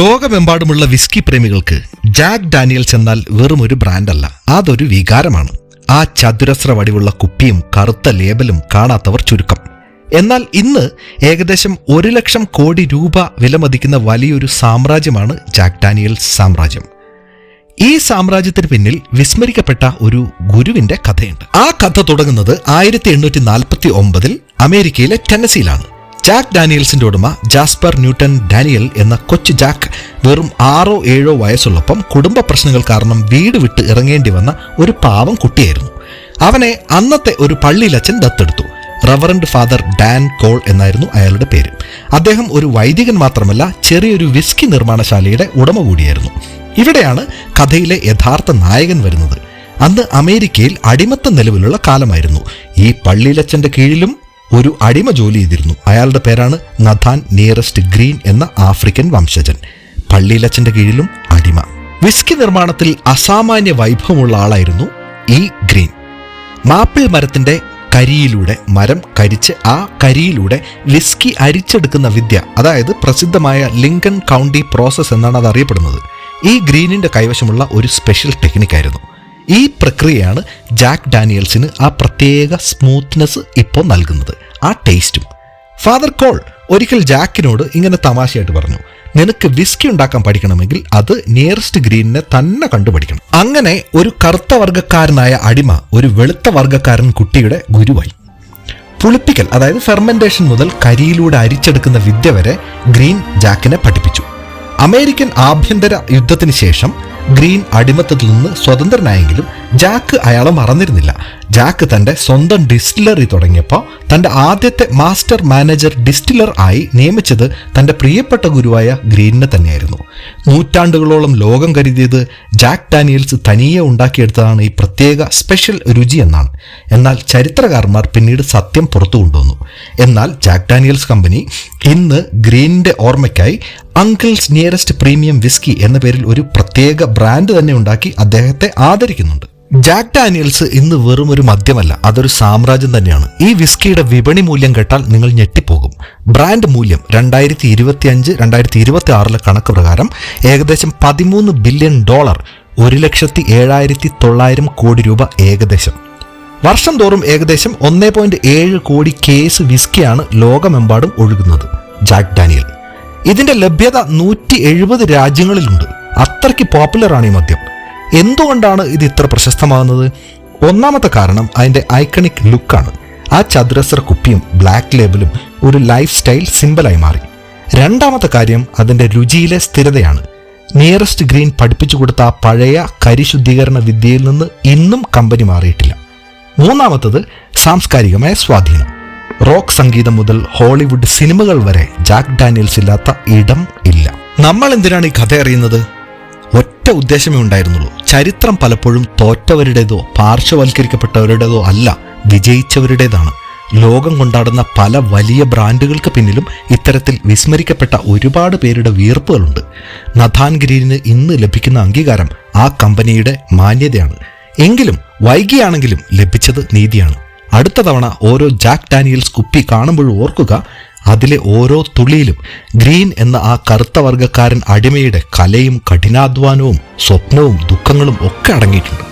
ലോകമെമ്പാടുമുള്ള whisky പ്രേമികൾക്ക് Jack Daniels എന്നാൽ വെറും ഒരു ബ്രാൻഡല്ല. അതൊരു വികാരമാണ്. ആ ചതുരശ്ര വടിവുള്ള കുപ്പിയും കറുത്ത ലേബലും കാണാത്തവർ ചുരുക്കം. എന്നാൽ ഇന്ന് ഏകദേശം ഒരു ലക്ഷം കോടി രൂപ വിലമതിക്കുന്ന വലിയൊരു സാമ്രാജ്യമാണ് ജാക്ക് ഡാനിയൽസ് സാമ്രാജ്യം. ഈ സാമ്രാജ്യത്തിന് പിന്നിൽ വിസ്മരിക്കപ്പെട്ട ഒരു ഗുരുവിന്റെ കഥയുണ്ട്. ആ കഥ തുടങ്ങുന്നത് ആയിരത്തി എണ്ണൂറ്റി നാൽപ്പത്തി ഒമ്പതിൽ അമേരിക്കയിലെ ടെന്നസിയിലാണ് ജാക്ക് ഡാനിയൽസിന്റെ ഉടമ ജാസ്പർ ന്യൂട്ടൺ ഡാനിയൽ എന്ന കൊച്ചു ജാക്ക് വെറും ആറോ ഏഴോ വയസ്സുള്ളപ്പം കുടുംബ പ്രശ്നങ്ങൾ കാരണം വീട് വിട്ട് ഇറങ്ങേണ്ടി വന്ന ഒരു പാവം കുട്ടിയായിരുന്നു. അവനെ അന്നത്തെ ഒരു പള്ളിയിലച്ഛൻ ദത്തെടുത്തു. റവറൻഡ് ഫാദർ ഡാൻ കോൾ എന്നായിരുന്നു അയാളുടെ പേര്. അദ്ദേഹം ഒരു വൈദികൻ മാത്രമല്ല ചെറിയൊരു വിസ്കി നിർമ്മാണശാലയുടെ ഉടമ കൂടിയായിരുന്നു. ഇവിടെയാണ് കഥയിലെ യഥാർത്ഥ നായകൻ വരുന്നത്. അന്ന് അമേരിക്കയിൽ അടിമത്ത നിലവിലുള്ള കാലമായിരുന്നു. ഈ പള്ളിയിലച്ഛന്റെ കീഴിലും ഒരു അടിമ ജോലി ചെയ്തിരുന്നു. അയാളുടെ പേരാണ് നഥാൻ നിയറസ്റ്റ് ഗ്രീൻ എന്ന ആഫ്രിക്കൻ വംശജൻ. പള്ളിയിലച്ചന്റെ കീഴിലും അടിമ. വിസ്കി നിർമ്മാണത്തിൽ അസാമാന്യ വൈഭവമുള്ള ആളായിരുന്നു ഈ ഗ്രീൻ. മാപ്പിൾ മരത്തിന്റെ കരിയിലൂടെ മരം കരിച്ച് ആ കരിയിലൂടെ വിസ്കി അരിച്ചെടുക്കുന്ന വിദ്യ അതായത് പ്രസിദ്ധമായ ലിങ്കൺ കൗണ്ടി പ്രോസസ് എന്നാണ് അത് അറിയപ്പെടുന്നത്. ഈ ഗ്രീനിന്റെ കൈവശമുള്ള ഒരു സ്പെഷ്യൽ ടെക്നിക്കായിരുന്നു. ഈ പ്രക്രിയയാണ് ജാക്ക് ഡാനിയൽസിന് ആ പ്രത്യേക സ്മൂത്ത്നെസ് ഇപ്പോൾ നൽകുന്നത് ആ ടേസ്റ്റും ഫാദർ കോൾ ഒരിക്കൽ ജാക്കിനോട് ഇങ്ങനെ തമാശയായിട്ട് പറഞ്ഞു നിനക്ക് വിസ്കി ഉണ്ടാക്കാൻ പഠിക്കണമെങ്കിൽ അത് നിയറസ്റ്റ് ഗ്രീനിനെ തന്നെ കണ്ടുപഠിക്കണം. അങ്ങനെ ഒരു കറുത്ത വർഗക്കാരനായ അടിമ ഒരു വെളുത്ത വർഗക്കാരൻ കുട്ടിയുടെ ഗുരുവായി. പുളിപ്പിക്കൽ അതായത് ഫെർമെന്റേഷൻ മുതൽ കരിയിലൂടെ അരിച്ചെടുക്കുന്ന വിദ്യ വരെ ഗ്രീൻ ജാക്കിനെ പഠിപ്പിച്ചു. അമേരിക്കൻ ആഭ്യന്തര യുദ്ധത്തിന് ശേഷം ഗ്രീൻ അടിമത്തത്തിൽ നിന്ന് സ്വതന്ത്രനായെങ്കിലും ജാക്ക് അയാളെ മറന്നിരുന്നില്ല. ജാക്ക് തന്റെ സ്വന്തം ഡിസ്റ്റിലറി തുടങ്ങിയപ്പോൾ തന്റെ ആദ്യത്തെ മാസ്റ്റർ മാനേജർ ഡിസ്റ്റിലർ ആയി നിയമിച്ചത് തന്റെ പ്രിയപ്പെട്ട ഗുരുവായ ഗ്രീനിനെ തന്നെയായിരുന്നു. നൂറ്റാണ്ടുകളോളം ലോകം കരുതിയത് ജാക്ക് ഡാനിയൽസ് തനിയെ ഉണ്ടാക്കിയെടുത്തതാണ് ഈ പ്രത്യേക സ്പെഷ്യൽ രുചി എന്നാണ്. എന്നാൽ ചരിത്രകാരന്മാർ പിന്നീട് സത്യം പുറത്തു കൊണ്ടുവന്നു. എന്നാൽ ജാക്ക് ഡാനിയൽസ് കമ്പനി ഇന്ന് ഗ്രീനിന്റെ ഓർമ്മയ്ക്കായി അങ്കിൾസ് നിയറസ്റ്റ് പ്രീമിയം വിസ്കി എന്ന പേരിൽ ഒരു പ്രത്യേക ബ്രാൻഡ് തന്നെ ഉണ്ടാക്കി അദ്ദേഹത്തെ ആദരിക്കുന്നുണ്ട്. ജാക്ക് ഡാനിയൽസ് ഇന്ന് വെറും ഒരു മദ്യമല്ല അതൊരു സാമ്രാജ്യം തന്നെയാണ്. ഈ വിസ്കിയുടെ വിപണി മൂല്യം കേട്ടാൽ നിങ്ങൾ ഞെട്ടിപ്പോകും. ബ്രാൻഡ് മൂല്യം രണ്ടായിരത്തി ഇരുപത്തി അഞ്ച് രണ്ടായിരത്തി ഇരുപത്തി ആറിലെ കണക്ക് പ്രകാരം ഏകദേശം പതിമൂന്ന് ബില്യൺ ഡോളർ ഒരു ലക്ഷത്തി ഏഴായിരത്തി തൊള്ളായിരം കോടി രൂപ ഏകദേശം. വർഷം തോറും ഏകദേശം ഒന്നേ പോയിന്റ് ഏഴ് കോടി കേസ് വിസ്കിയാണ് ലോകമെമ്പാടും ഒഴുകുന്നത്. ജാക്ക് ഡാനിയൽ ഇതിന്റെ ലഭ്യത നൂറ്റി എഴുപത് രാജ്യങ്ങളിലുണ്ട്. അത്രയ്ക്ക് പോപ്പുലർ ആണ് ഈ മദ്യം. എന്തുകൊണ്ടാണ് ഇത് ഇത്ര പ്രശസ്തമാകുന്നത്? ഒന്നാമത്തെ കാരണം അതിന്റെ ഐക്കണിക് ലുക്കാണ് ആ ചതുരശ്ര കുപ്പിയും ബ്ലാക്ക് ലേബിളും ഒരു ലൈഫ് സ്റ്റൈൽ സിമ്പലായി മാറി. രണ്ടാമത്തെ കാര്യം അതിന്റെ രുചിയിലെ സ്ഥിരതയാണ്. നിയറസ്റ്റ് ഗ്രീൻ പഠിപ്പിച്ചു കൊടുത്ത ആ പഴയ കരിശുദ്ധീകരണ വിദ്യയിൽ നിന്ന് ഇന്നും കമ്പനി മാറിയിട്ടില്ല. മൂന്നാമത്തത് സാംസ്കാരികമായ സ്വാധീനം. റോക്ക് സംഗീതം മുതൽ ഹോളിവുഡ് സിനിമകൾ വരെ ജാക്ക് ഡാനിയൽസ് ഇല്ലാത്ത ഇടം ഇല്ല. നമ്മൾ എന്തിനാണ് ഈ കഥ അറിയുന്നത്? ഒറ്റ ഉദ്ദേശമേ ഉണ്ടായിരുന്നുള്ളൂ. ചരിത്രം പലപ്പോഴും തോറ്റവരുടേതോ പാർശ്വവൽക്കരിക്കപ്പെട്ടവരുടേതോ അല്ല വിജയിച്ചവരുടേതാണ്. ലോകം കൊണ്ടാടുന്ന പല വലിയ ബ്രാൻഡുകൾക്ക് പിന്നിലും ഇത്തരത്തിൽ വിസ്മരിക്കപ്പെട്ട ഒരുപാട് പേരുടെ വീർപ്പുകളുണ്ട്. നഥാൻ ഗ്രീനിന് ഇന്ന് ലഭിക്കുന്ന അംഗീകാരം ആ കമ്പനിയുടെ മാന്യതയാണ്. എങ്കിലും വൈകിയാണെങ്കിലും ലഭിച്ചത് നീതിയാണ്. അടുത്ത തവണ ഓരോ ജാക്ക് ഡാനിയൽസ് കുപ്പി കാണുമ്പോൾ ഓർക്കുക അതിലെ ഓരോ തുള്ളിയിലും ഗ്രീൻ എന്ന ആ കറുത്ത വർഗക്കാരൻ അടിമയുടെ കലയും കഠിനാധ്വാനവും സ്വപ്നവും ദുഃഖങ്ങളും ഒക്കെ അടങ്ങിയിട്ടുണ്ട്.